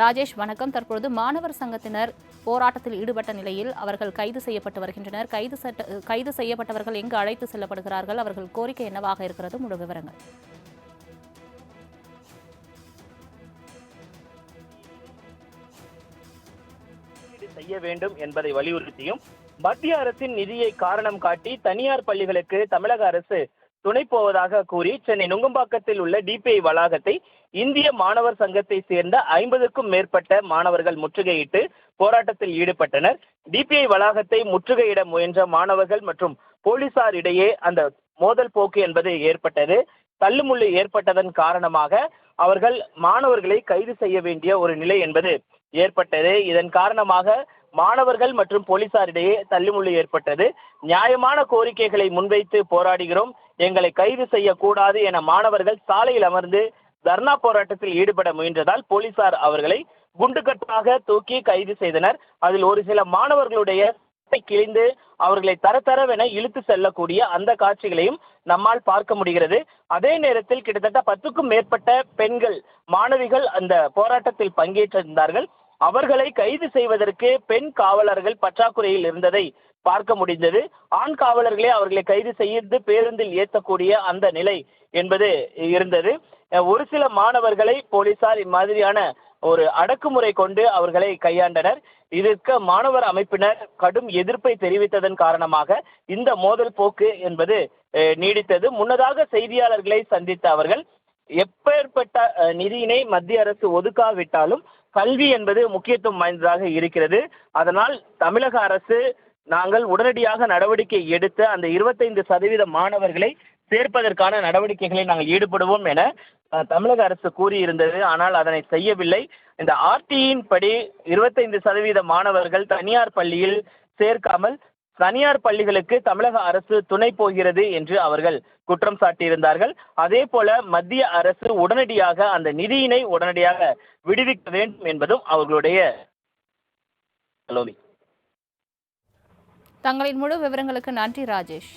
ராஜேஷ் வணக்கம். தற்பொழுது மாணவர் சங்கத்தினர் போராட்டத்தில் ஈடுபட்ட நிலையில் அவர்கள் கைது செய்யப்பட்டு வருகின்றனர். கைது கைது செய்யப்பட்டவர்கள் எங்கு அழைத்து செல்லப்படுகிறார்கள்? அவர்கள் கோரிக்கை என்னவாக இருக்கிறது? முழு விவரங்கள். செய்ய வேண்டும் என்பதை வலியுறுத்தியும் மத்திய அரசின் நிதியை காரணம் காட்டி தனியார் பள்ளிகளுக்கு தமிழக அரசு துணை போவதாக கூறி சென்னை நுங்கம்பாக்கத்தில் உள்ள டிபிஐ வளாகத்தை இந்திய மாணவர் சங்கத்தை சேர்ந்த ஐம்பதுக்கும் மேற்பட்ட மாணவர்கள் முற்றுகையிட்டு போராட்டத்தில் ஈடுபட்டனர். டிபிஐ வளாகத்தை முற்றுகையிட முயன்ற மாணவர்கள் மற்றும் போலீசார் இடையே அந்த மோதல் போக்கு என்பது ஏற்பட்டது. தள்ளுமுள்ளு ஏற்பட்டதன் காரணமாக அவர்கள் மாணவர்களை கைது செய்ய வேண்டிய ஒரு நிலை என்பது ஏற்பட்டது. இதன் காரணமாக மாணவர்கள் மற்றும் போலீசாரிடையே தள்ளுமுள்ளு ஏற்பட்டது. நியாயமான கோரிக்கைகளை முன்வைத்து போராடுகிறோம். எங்களை கைது செய்யக்கூடாது என மாணவர்கள் சாலையில் அமர்ந்து தர்ணா போராட்டத்தில் ஈடுபட முயன்றதால் போலீசார் அவர்களை குண்டுகட்டாக தூக்கி கைது செய்தனர். அதில் ஒரு சில மாணவர்களுடைய கிழிந்து அவர்களை தர தரவென இழுத்து செல்லக்கூடிய அந்த காட்சிகளையும் நம்மால் பார்க்க முடிகிறது. அதே நேரத்தில் கிட்டத்தட்ட பத்துக்கும் மேற்பட்ட பெண்கள் மாணவிகள் அந்த போராட்டத்தில் பங்கேற்றிருந்தார்கள். அவர்களை கைது செய்வதற்கு பெண் காவலர்கள் பற்றாக்குறையில் இருந்ததை பார்க்க முடிந்தது. ஆண் காவலர்களே அவர்களை கைது செய்து பேருந்தில் ஏற்றக்கூடிய அந்த நிலை என்பது இருந்தது. ஒரு சில மாணவர்களை போலீசார் இம்மாதிரியான ஒரு அடக்குமுறை கொண்டு அவர்களை கையாண்டனர். இதற்கு மாணவர் அமைப்பினர் கடும் எதிர்ப்பை தெரிவித்ததன் காரணமாக இந்த மோதல் போக்கு என்பது அஹ், நீடித்தது. முன்னதாக செய்தியாளர்களை சந்தித்த அவர்கள் எப்பேற்பட்ட நிதியினை மத்திய அரசு ஒதுக்காவிட்டாலும் கல்வி என்பது முக்கியத்துவம் வாய்ந்ததாக இருக்கிறது. அதனால் தமிழக அரசு நாங்கள் உடனடியாக நடவடிக்கை எடுத்து அந்த இருபத்தைந்து சதவீத மாணவர்களை சேர்ப்பதற்கான நடவடிக்கைகளை நாங்கள் ஈடுபடுவோம் என தமிழக அரசு கூறியிருந்தது. ஆனால் அதனை செய்யவில்லை. இந்த ஆர்டியின் படி இருபத்தைந்து சதவீத மாணவர்கள் தனியார் பள்ளியில் சேர்க்காமல் தனியார் பள்ளிகளுக்கு தமிழக அரசு துணை போகிறது என்று அவர்கள் குற்றம் சாட்டியிருந்தார்கள். அதே போல மத்திய அரசு உடனடியாக அந்த நிதியினை உடனடியாக விடுவிக்க வேண்டும் என்பதும் அவர்களுடைய தங்களின் முழு விவரங்களுக்கு நன்றி ராஜேஷ்.